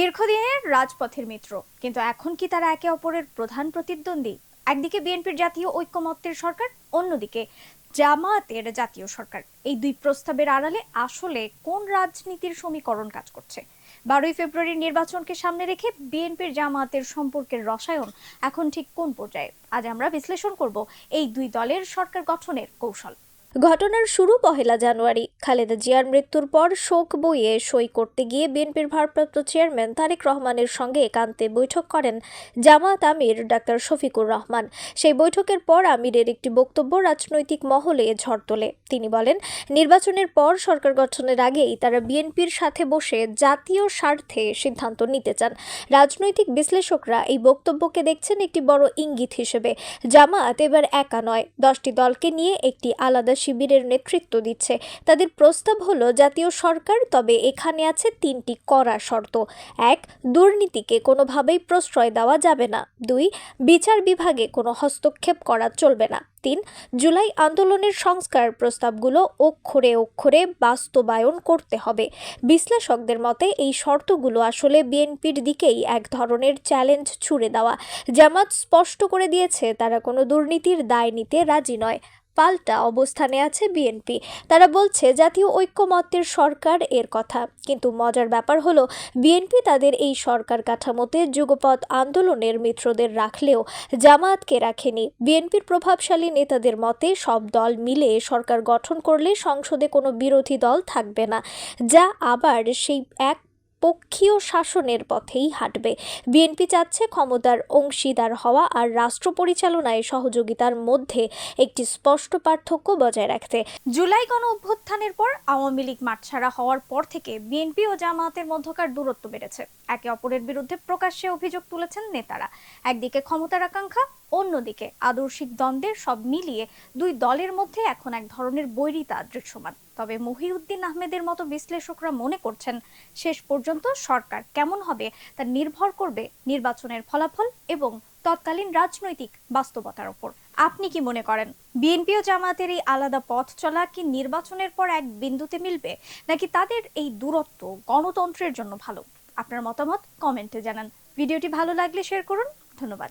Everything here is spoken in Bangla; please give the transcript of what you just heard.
দীর্ঘদিনের রাজপথের মিত্র। কিন্তু এখন কি তারা একে অপরের প্রধান প্রতিদ্বন্দ্বী? একদিকে বিএনপির জাতীয় ঐক্যমত্যের সরকার, অন্যদিকে জামাতের জাতীয় সরকার। এই দুই প্রস্তাবের আড়ালে আসলে কোন রাজনীতির সমীকরণ কাজ করছে? বারোই ফেব্রুয়ারির নির্বাচনকে সামনে রেখে বিএনপির জামাতের সম্পর্কের রসায়ন এখন ঠিক কোন পর্যায়ে? আজ আমরা বিশ্লেষণ করব এই দুই দলের সরকার গঠনের কৌশল। ঘটনার শুরু পহেলা জানুয়ারি। খালেদা জিয়ার মৃত্যুর পর শোক বইয়ে সই করতে গিয়ে বিএনপির ভারপ্রাপ্ত চেয়ারম্যান তারেক রহমানের সঙ্গে একান্তে বৈঠক করেন জামায়াত আমির ডাক্তার শফিকুর রহমান। সেই বৈঠকের পর আমিরের একটি বক্তব্য রাজনৈতিক মহলে ঝড় তোলে। তিনি বলেন, নির্বাচনের পর সরকার গঠনের আগেই তারা বিএনপির সাথে বসে জাতীয় স্বার্থে সিদ্ধান্ত নিতে চান। রাজনৈতিক বিশ্লেষকরা এই বক্তব্যকে দেখছেন একটি বড় ইঙ্গিত হিসেবে। জামায়াত এবার একা নয়। দশটি দলকে নিয়ে একটি আলাদা শিবিরের নেতৃত্ব দিচ্ছে। তাদের প্রস্তাব হলো, জাতীয় সরকার, তবে এখানে আছে তিনটি কড়া শর্ত। এক, দুর্নীতিকে কোনোভাবেই প্রশ্রয় দেওয়া যাবে না। দুই, বিচার বিভাগে কোনো হস্তক্ষেপ করা চলবে না। তিন, জুলাই আন্দোলনের সংস্কার প্রস্তাবগুলো অক্ষরে অক্ষরে বাস্তবায়ন করতে হবে। বিশ্লেষকদের মতে, এই শর্তগুলো আসলে বিএনপির দিকেই এক ধরনের চ্যালেঞ্জ ছুড়ে দেওয়া। জামাত স্পষ্ট করে দিয়েছে, তারা কোনো দুর্নীতির দায় নিতে রাজি নয়। পাল্টা অবস্থানে আছে বিএনপি। তারা বলছে, জাতীয় ঐক্যমত্যের সরকার এর কথা। কিন্তু মজার ব্যাপার হলো, বিএনপি তাদের এই সরকার কাঠামোতে যুগপৎ আন্দোলনের মিত্রদের রাখলেও জামায়াতকে রাখেনি। বিএনপির প্রভাবশালী নেতাদের মতে, সব দল মিলে সরকার গঠন করলে সংসদে কোনো বিরোধী দল থাকবে না। যা আবার সেই এক পক্ষীয় শাসনের পথেই হাঁটবে। বিএনপি চাচ্ছে ক্ষমতার অংশীদার হওয়া আর রাষ্ট্র পরিচালনায় সহযোগিতার মধ্যে একটি স্পষ্ট পার্থক্য বজায় রাখতে। জুলাই গণ অভ্যুত্থানের পর আওয়ামী লীগ মাঠছাড়া হওয়ার পর থেকে বিএনপি ও জামায়াতের মধ্যকার দূরত্ব বেড়েছে। একে অপরের বিরুদ্ধে প্রকাশ্যে অভিযোগ তুলেছেন নেতারা। একদিকে ক্ষমতার আকাঙ্ক্ষা, অন্যদিকে আদর্শিক দ্বন্দ্বের সব মিলিয়ে দুই দলের মধ্যে এখন এক ধরনের বৈরিতা দৃশ্যমান। তবে মহিউদ্দিন আহমেদের মতো বিশ্লেষকরা মনে করছেন, শেষ পর্যন্ত সরকার কেমন হবে তা নির্ভর করবে নির্বাচনের ফলাফল এবং তৎকালীন রাজনৈতিক বাস্তবতার উপর আপনি কি মনে করেন, বিএনপি ও জামায়াতের এই আলাদা পথ চলা কি নির্বাচনের পর এক বিন্দুতে মিলবে, নাকি তাদের এই দূরত্ব গণতন্ত্রের জন্য ভালো? আপনার মতামত কমেন্টে জানান। ভিডিওটি ভালো লাগলে শেয়ার করুন। ধন্যবাদ।